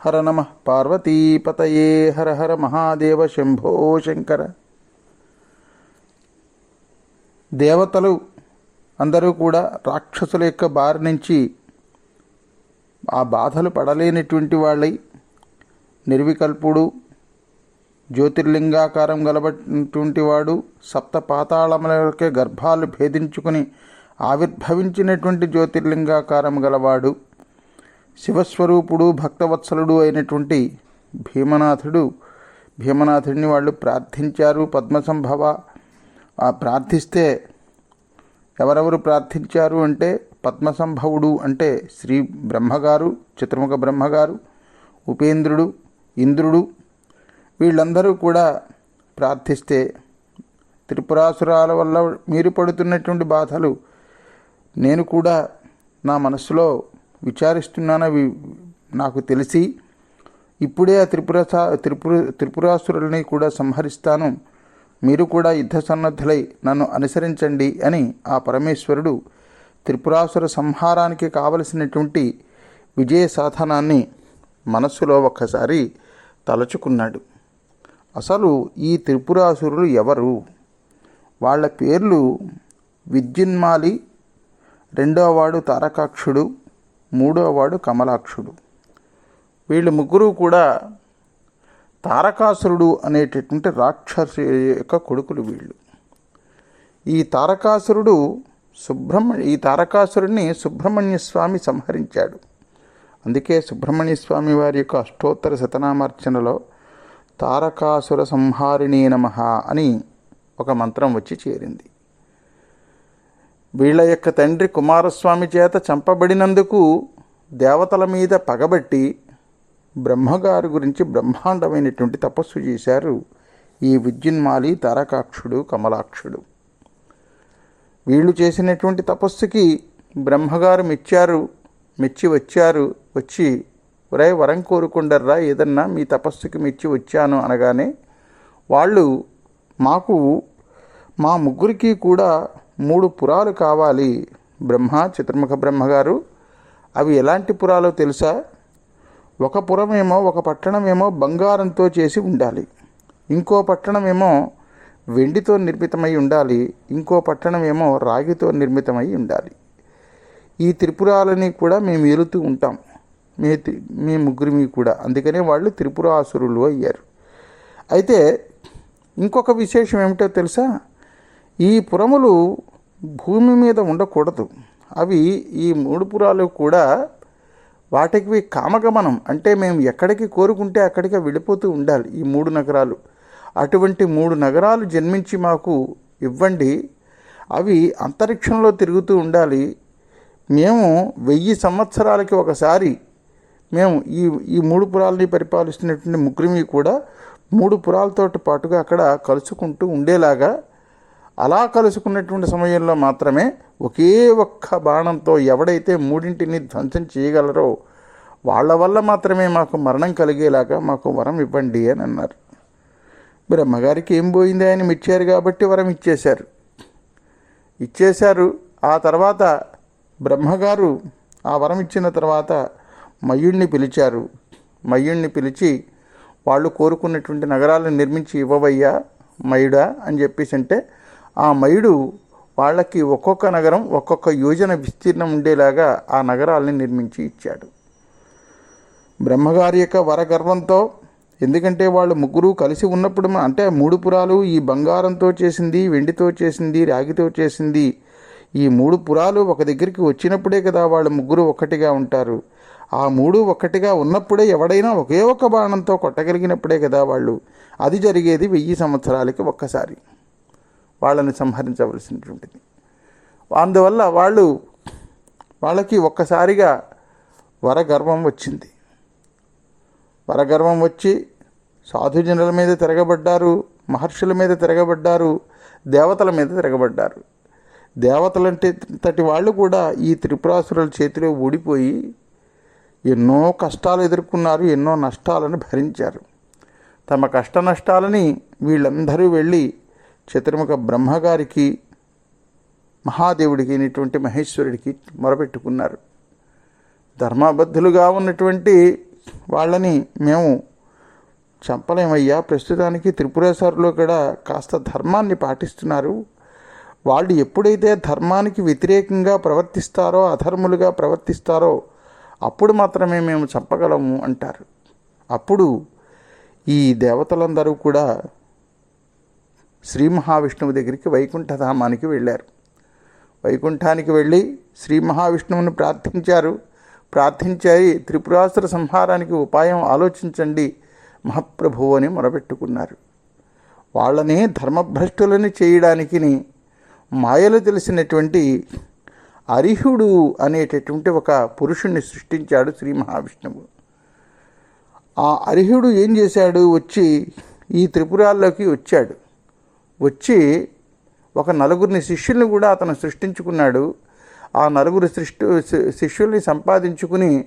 హర నమ పార్వతీపతయే హర హర మహాదేవ శంభో శంకర. దేవతలు అందరూ కూడా రాక్షసుల యొక్క బారి నుంచి ఆ బాధలు పడలేనటువంటి వాళ్ళై నిర్వికల్పుడు జ్యోతిర్లింగాకారం గలబటువంటి వాడు సప్త పాతాళములకే గర్భాలు భేదించుకుని ఆవిర్భవించినటువంటి జ్యోతిర్లింగాకారం గలవాడు. శివస్వరూపుడు భక్తవత్సలుడు అయినటువంటి భీమనాథుడు భీమనాథుడిని వాళ్ళు ప్రార్థించారు పద్మసంభవ. ఆ ప్రార్థిస్తే ఎవరెవరు ప్రార్థించారు అంటే పద్మసంభవుడు అంటే శ్రీ బ్రహ్మగారు చతుర్ముఖ బ్రహ్మగారు ఉపేంద్రుడు ఇంద్రుడు. వీళ్ళందరూ కూడా ప్రార్థిస్తే త్రిపురాసురాల వల్ల మీరు పడుతున్నటువంటి బాధలు నేను కూడా నా మనసులో విచారిస్తున్నానవి నాకు తెలిసి ఇప్పుడే ఆ త్రిపుర త్రిపుర త్రిపురాసురుల్ని కూడా సంహరిస్తాను. మీరు కూడా యుద్ధ సన్నద్ధులై నన్ను అనుసరించండి అని ఆ పరమేశ్వరుడు త్రిపురాసుర సంహారానికి కావలసినటువంటి విజయ సాధనాన్ని మనస్సులో ఒక్కసారి తలచుకున్నాడు. అసలు ఈ త్రిపురాసురులు ఎవరు? వాళ్ళ పేర్లు విద్యున్మాలి రెండవ వాడు తారకాక్షుడు మూడోవాడు కమలాక్షుడు. వీళ్ళు ముగ్గురు కూడా తారకాసురుడు అనేటటువంటి రాక్షసు యొక్క కొడుకులు వీళ్ళు. ఈ తారకాసురుడు సుబ్రహ్మణ్య ఈ తారకాసురుడిని సుబ్రహ్మణ్య స్వామి సంహరించాడు. అందుకే సుబ్రహ్మణ్య స్వామి వారి యొక్క అష్టోత్తర శతనామార్చనలో తారకాసుర సంహారిణీ నమ అని ఒక మంత్రం వచ్చి చేరింది. వీళ్ళ యొక్క తండ్రి కుమారస్వామి చేత చంపబడినందుకు దేవతల మీద పగబట్టి బ్రహ్మగారి గురించి బ్రహ్మాండమైనటువంటి తపస్సు చేశారు ఈ విద్యున్మాలి తారకాక్షుడు కమలాక్షుడు. వీళ్ళు చేసినటువంటి తపస్సుకి బ్రహ్మగారు మెచ్చారు మెచ్చి వచ్చారు వచ్చి ఒరే వరం కోరుకుండర్రా ఏదన్నా మీ తపస్సుకి మెచ్చి వచ్చాను అనగానే వాళ్ళు మాకు మా ముగ్గురికి కూడా మూడు పురాలు కావాలి. బ్రహ్మ చతుర్ముఖ బ్రహ్మగారు. అవి ఎలాంటి పురాలో తెలుసా? ఒక పురమేమో ఒక పట్టణమేమో బంగారంతో చేసి ఉండాలి. ఇంకో పట్టణమేమో వెండితో నిర్మితమై ఉండాలి. ఇంకో పట్టణమేమో రాగితో నిర్మితమై ఉండాలి. ఈ త్రిపురాలని కూడా మేము ఏలుతూ ఉంటాం. మీ మీ ముగ్గురిమి కూడా. అందుకనే వాళ్ళు త్రిపురాసురులు అయ్యారు. అయితే ఇంకొక విశేషం ఏమిటో తెలుసా? ఈ పురములు భూమి మీద ఉండకూడదు. అవి ఈ మూడు పురాలు కూడా వాటికి కామగమనం. అంటే మేము ఎక్కడికి కోరుకుంటే అక్కడికి వెళ్ళిపోతూ ఉండాలి ఈ మూడు నగరాలు. అటువంటి మూడు నగరాలు జన్మించి మాకు ఇవ్వండి. అవి అంతరిక్షంలో తిరుగుతూ ఉండాలి. మేము వెయ్యి సంవత్సరాలకి ఒకసారి మేము ఈ ఈ మూడు పురాలని పరిపాలిస్తున్నటువంటి ముగ్గురిమి కూడా మూడు పురాలతో పాటుగా అక్కడ కలుసుకుంటూ ఉండేలాగా అలా కలుసుకున్నటువంటి సమయంలో మాత్రమే ఒకే ఒక్క బాణంతో ఎవడైతే మూడింటిని ధ్వంసం చేయగలరో వాళ్ళ వల్ల మాత్రమే మాకు మరణం కలిగేలాగా మాకు వరం ఇవ్వండి అని అన్నారు. బ్రహ్మగారికి ఏం పోయింది ఆయన ఇచ్చారు కాబట్టి వరం ఇచ్చేశారు. ఇచ్చేశారు. ఆ తర్వాత బ్రహ్మగారు ఆ వరం ఇచ్చిన తర్వాత మయుణ్ణి పిలిచారు. మయుణ్ణి పిలిచి వాళ్ళు కోరుకున్నటువంటి నగరాలను నిర్మించి ఇవ్వవయ్యా మయుడా అని చెప్పేసి అంటే ఆ మయుడు వాళ్ళకి ఒక్కొక్క నగరం ఒక్కొక్క యోజన విస్తీర్ణం ఉండేలాగా ఆ నగరాల్ని నిర్మించి ఇచ్చాడు. బ్రహ్మగారి యొక్క వరగర్వంతో ఎందుకంటే వాళ్ళు ముగ్గురు కలిసి ఉన్నప్పుడు అంటే మూడు పురాలు ఈ బంగారంతో చేసింది వెండితో చేసింది రాగితో చేసింది. ఈ మూడు పురాలు ఒక దగ్గరికి వచ్చినప్పుడే కదా వాళ్ళు ముగ్గురు ఒక్కటిగా ఉంటారు. ఆ మూడు ఒక్కటిగా ఉన్నప్పుడే ఎవడైనా ఒకే ఒక్క బాణంతో కొట్టగలిగినప్పుడే కదా వాళ్ళు. అది జరిగేది వెయ్యి సంవత్సరాలకి ఒక్కసారి. వాళ్ళని సంహరించవలసినటువంటిది. అందువల్ల వాళ్ళు వాళ్ళకి ఒక్కసారిగా వరగర్వం వచ్చింది. వరగర్వం వచ్చి సాధుజనుల మీద తిరగబడ్డారు మహర్షుల మీద తిరగబడ్డారు దేవతల మీద తిరగబడ్డారు. దేవతలంటే తటి వాళ్ళు కూడా ఈ త్రిపురాసురుల చేతిలో ఊడిపోయి ఎన్నో కష్టాలు ఎదుర్కొన్నారు ఎన్నో నష్టాలను భరించారు. తమ కష్ట నష్టాలని వీళ్ళందరూ వెళ్ళి చతుర్ముఖ బ్రహ్మగారికి మహాదేవుడికి అయినటువంటి మహేశ్వరుడికి మొరపెట్టుకున్నారు. ధర్మబద్ధులుగా ఉన్నటువంటి వాళ్ళని మేము చంపలేమయ్యా. ప్రస్తుతానికి త్రిపురేశ్వరులో కూడా కాస్త ధర్మాన్ని పాటిస్తున్నారు. వాళ్ళు ఎప్పుడైతే ధర్మానికి వ్యతిరేకంగా ప్రవర్తిస్తారో అధర్ములుగా ప్రవర్తిస్తారో అప్పుడు మాత్రమే మేము చంపగలము అంటారు. అప్పుడు ఈ దేవతలందరూ కూడా శ్రీ మహావిష్ణువు దగ్గరికి వైకుంఠధామానికి వెళ్ళారు. వైకుంఠానికి వెళ్ళి శ్రీ మహావిష్ణువుని ప్రార్థించారు. ప్రార్థించాయి త్రిపురాసుర సంహారానికి ఉపాయం ఆలోచించండి మహాప్రభువు అని మొరపెట్టుకున్నారు. వాళ్ళని ధర్మభ్రష్టులని చేయడానికి మాయలు తెలిసినటువంటి అరిహుడు అనేటటువంటి ఒక పురుషుణ్ణి సృష్టించాడు శ్రీ మహావిష్ణువు. ఆ అరిహుడు ఏం చేశాడు? వచ్చి ఈ త్రిపురాల్లోకి వచ్చాడు. వచ్చి ఒక నలుగురిని శిష్యుల్ని కూడా అతను సృష్టించుకున్నాడు. ఆ నలుగురు సృష్టి శిష్యుల్ని సంపాదించుకుని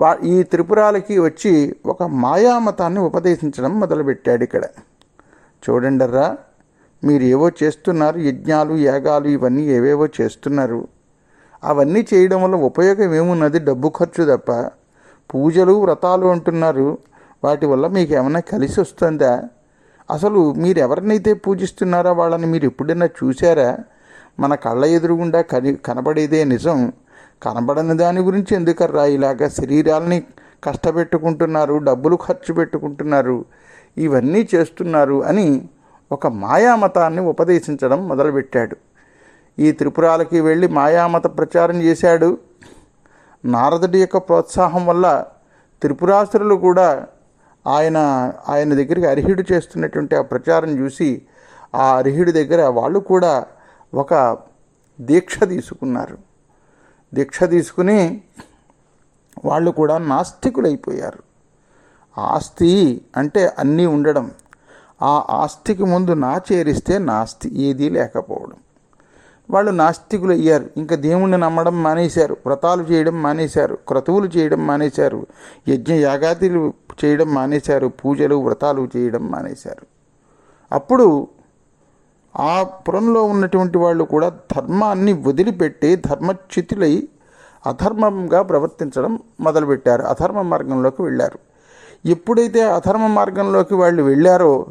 వా ఈ త్రిపురాలకి వచ్చి ఒక మాయామతాన్ని ఉపదేశించడం మొదలుపెట్టాడు ఇక్కడ. చూడండర్రా మీరు ఏవో చేస్తున్నారు యజ్ఞాలు యాగాలు ఇవన్నీ ఏవేవో చేస్తున్నారు. అవన్నీ చేయడం వల్ల ఉపయోగం ఏమున్నది? డబ్బు ఖర్చు తప్ప. పూజలు వ్రతాలు అంటున్నారు. వాటి వల్ల మీకు ఏమైనా కలిసి వస్తుందా అసలు మీరు ఎవరినైతే పూజిస్తున్నారో వాళ్ళని మీరు ఎప్పుడైనా చూసారా మన కళ్ళ ఎదురుగుండా కని కనబడేదే నిజం. కనబడని దాని గురించి ఎందుకర్రా ఇలాగా శరీరాలని కష్టపెట్టుకుంటున్నారు డబ్బులు ఖర్చు పెట్టుకుంటున్నారు ఇవన్నీ చేస్తున్నారు అని ఒక మాయామతాన్ని ఉపదేశించడం మొదలుపెట్టాడు. ఈ త్రిపురాలకి వెళ్ళి మాయామత ప్రచారం చేశాడు. నారదుడి యొక్క ప్రోత్సాహం వల్ల త్రిపురాసురులు కూడా ఆయన ఆయన దగ్గరికి అర్హుడు చేస్తున్నటువంటి ఆ ప్రచారం చూసి ఆ అర్హుడి దగ్గర వాళ్ళు కూడా ఒక దీక్ష తీసుకున్నారు. దీక్ష తీసుకుని వాళ్ళు కూడా నాస్తికులైపోయారు. ఆస్తి అంటే అన్నీ ఉండడం. ఆ ఆస్తికి ముందు నా చేరిస్తే నాస్తి ఏదీ లేకపోవడం. వాళ్ళు నాస్తికులు అయ్యారు ఇంకా దేవుణ్ణి నమ్మడం మానేశారు. వ్రతాలు చేయడం మానేశారు. క్రతువులు చేయడం మానేశారు. యజ్ఞ యాగాదులు చేయడం మానేశారు. పూజలు వ్రతాలు చేయడం మానేశారు. అప్పుడు ఆ పురంలో ఉన్నటువంటి వాళ్ళు కూడా ధర్మాన్ని వదిలిపెట్టి ధర్మచ్యుతులై అధర్మంగా ప్రవర్తించడం మొదలుపెట్టారు. అధర్మ మార్గంలోకి వెళ్ళారు. ఎప్పుడైతే అధర్మ మార్గంలోకి వాళ్ళు వెళ్ళారో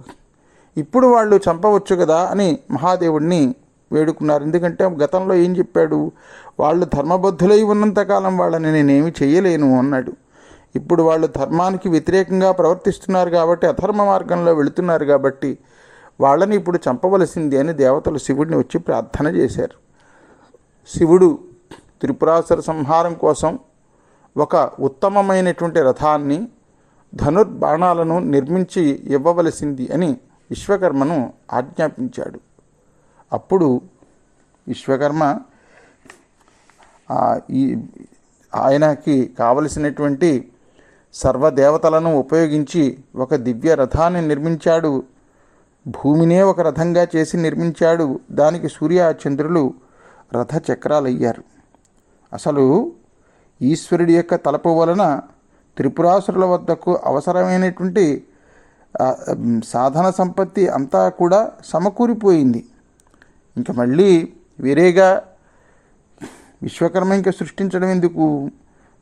ఇప్పుడు వాళ్ళు చంపవచ్చు కదా అని మహాదేవుడిని వేడుకున్నారు. ఎందుకంటే గతంలో ఏం చెప్పాడు? వాళ్ళు ధర్మబద్ధులై ఉన్నంతకాలం వాళ్ళని నేనేమి చేయలేను అన్నాడు. ఇప్పుడు వాళ్ళు ధర్మానికి వ్యతిరేకంగా ప్రవర్తిస్తున్నారు కాబట్టి అధర్మ మార్గంలో వెళుతున్నారు కాబట్టి వాళ్ళని ఇప్పుడు చంపవలసింది అని దేవతలు శివుడిని వచ్చి ప్రార్థన చేశారు. శివుడు త్రిపురాసుర సంహారం కోసం ఒక ఉత్తమమైనటువంటి రథాన్ని ధనుర్బాణాలను నిర్మించి ఇవ్వవలసింది అని విశ్వకర్మను ఆజ్ఞాపించాడు. అప్పుడు విశ్వకర్మ ఈ ఆయనకి కావలసినటువంటి సర్వదేవతలను ఉపయోగించి ఒక దివ్య రథాన్ని నిర్మించాడు. భూమినే ఒక రథంగా చేసి నిర్మించాడు. దానికి సూర్య చంద్రులు రథ చక్రాలయ్యారు అసలు ఈశ్వరుడి యొక్క తలపు వలన త్రిపురాసురుల వద్దకు అవసరమైనటువంటి సాధన సంపత్తి అంతా కూడా సమకూరిపోయింది. ఇంకా మళ్ళీ వేరేగా విశ్వకర్మ ఇంకా సృష్టించడం ఎందుకు?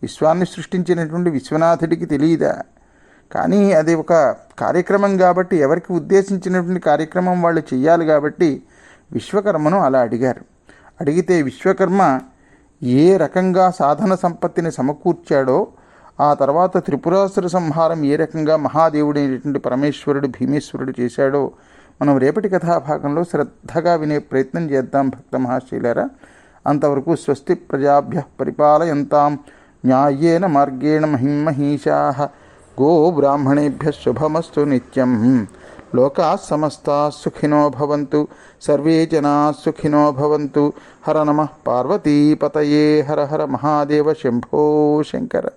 విశ్వాన్ని సృష్టించినటువంటి విశ్వనాథుడికి తెలియదా? కానీ అది ఒక కార్యక్రమం కాబట్టి ఎవరికి ఉద్దేశించినటువంటి కార్యక్రమం వాళ్ళు చేయాలి కాబట్టి విశ్వకర్మను అలా అడిగారు. అడిగితే విశ్వకర్మ ఏ రకంగా సాధన సంపత్తిని సమకూర్చాడో ఆ తర్వాత త్రిపురాసుర సంహారం ఏ రకంగా మహాదేవుడైనటువంటి పరమేశ్వరుడు భీమేశ్వరుడు చేశాడో మనం రేపటి కథాభాగంలో శ్రద్ధగా వినే ప్రయత్నం చేద్దాం భక్త మహాశీలారా. అంతవరకు స్వస్తి ప్రజాభ్య పరిపాలయంతాం. న్యాయేన మార్గేణ మహిమహీషా గో బ్రాహ్మణేభ్య శుభమస్తు నిత్యం. లోకా సమస్తా సుఖినో భవంతు. సర్వే జనా సుఖినో భవంతు. హర నమ పార్వతీపతయే. హర హర మహాదేవ శంభో శంకర.